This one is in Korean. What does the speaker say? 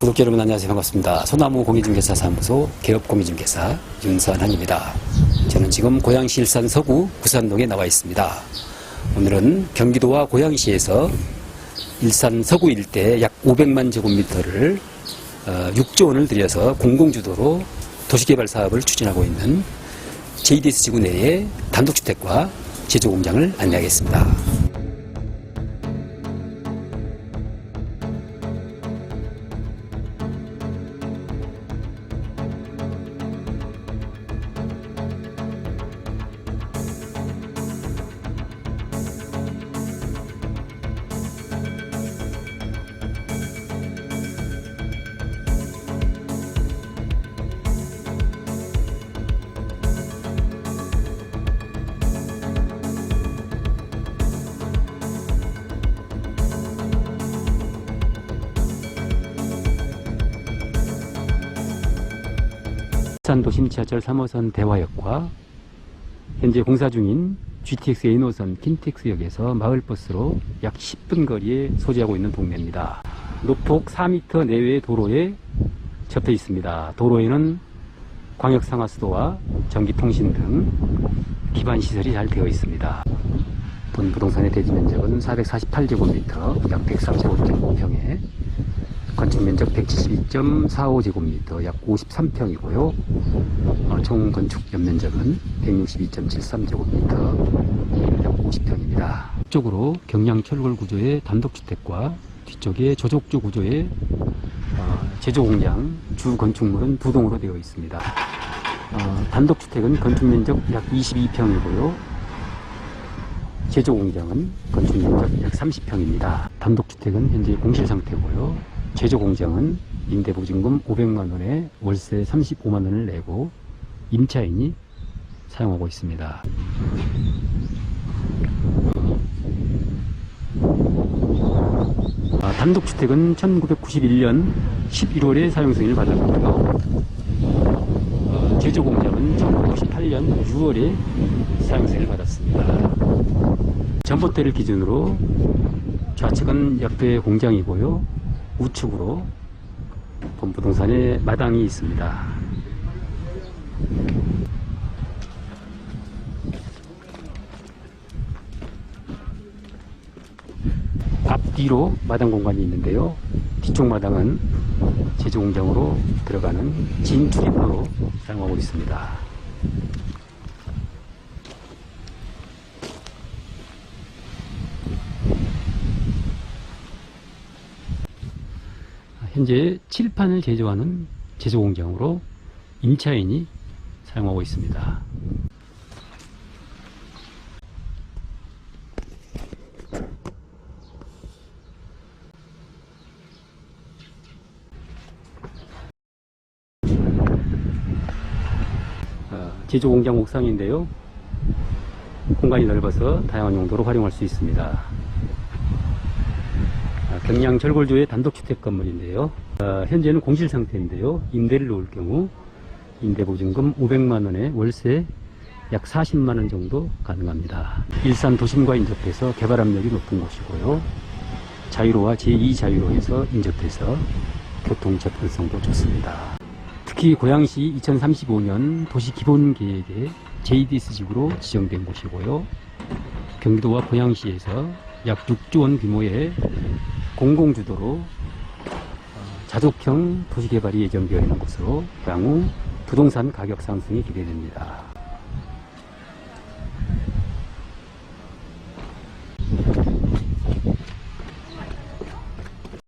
구독자 여러분 안녕하세요 반갑습니다. 소나무 공인중개사 사무소 개업공인중개사 윤선한입니다. 저는 지금 고양시 일산 서구 구산동에 나와 있습니다. 오늘은 경기도와 고양시에서 일산 서구 일대 약 500만 제곱미터를 어, 6조 원을 들여서 공공주도로 도시개발 사업을 추진하고 있는 JDS 지구 내의 단독주택과 제조공장을 안내하겠습니다. 부산 도심 지하철 3호선 대화역과 현재 공사 중인 GTX A노선 킨텍스역에서 마을버스로 약 10분 거리에 소재하고 있는 동네입니다. 노폭 4m 내외의 도로에 접해 있습니다. 도로에는 광역상하수도와 전기통신 등 기반 시설이 잘 되어 있습니다. 본 부동산의 대지 면적은 448제곱미터, 약 135.5평에 건축 면적 172.45제곱미터, 약 53평이고요. 어, 총 건축 연면적은 162.73제곱미터, 약 50평입니다. 쪽으로 경량 철골 구조의 단독주택과 뒤쪽에 저족조 구조의 어, 제조공장, 주 건축물은 두 동으로 되어 있습니다. 어, 단독주택은 건축 면적 약 22평이고요. 제조공장은 건축 면적 약 30평입니다. 단독주택은 현재 공실 상태고요. 제조공장은 임대보증금 500만 원에 월세 35만 원을 내고 임차인이 사용하고 있습니다. 아, 단독주택은 1991년 11월에 사용승인을 받았고요. 어, 제조공장은 1998년 6월에 사용승인을 받았습니다. 전봇대를 기준으로 좌측은 옆에 공장이고요. 우측으로 본부동산에 마당이 있습니다. 앞뒤로 마당 공간이 있는데요. 뒤쪽 마당은 제조 공장으로 들어가는 진출입구로 사용하고 있습니다. 현재 칠판을 제조하는 제조 공장으로 임차인이 사용하고 있습니다. 어, 제조 공장 옥상인데요. 공간이 넓어서 다양한 용도로 활용할 수 있습니다. 아, 경량 절골조의 단독주택 건물인데요. 아, 현재는 공실 상태인데요. 임대를 놓을 경우 임대보증금 500만 원에 월세 약 40만 원 정도 가능합니다. 일산 도심과 인접해서 개발 압력이 높은 곳이고요. 자유로와 제2자유로에서 인접해서 교통 접근성도 좋습니다. 특히 고양시 2035년 도시 기본 계획에 JDS 지구로 지정된 곳이고요. 경기도와 고양시에서 약 6조 원 규모의 공공주도로 어, 자족형 도시개발이 예정되어 있는 곳으로 향후 부동산 가격 상승이 기대됩니다.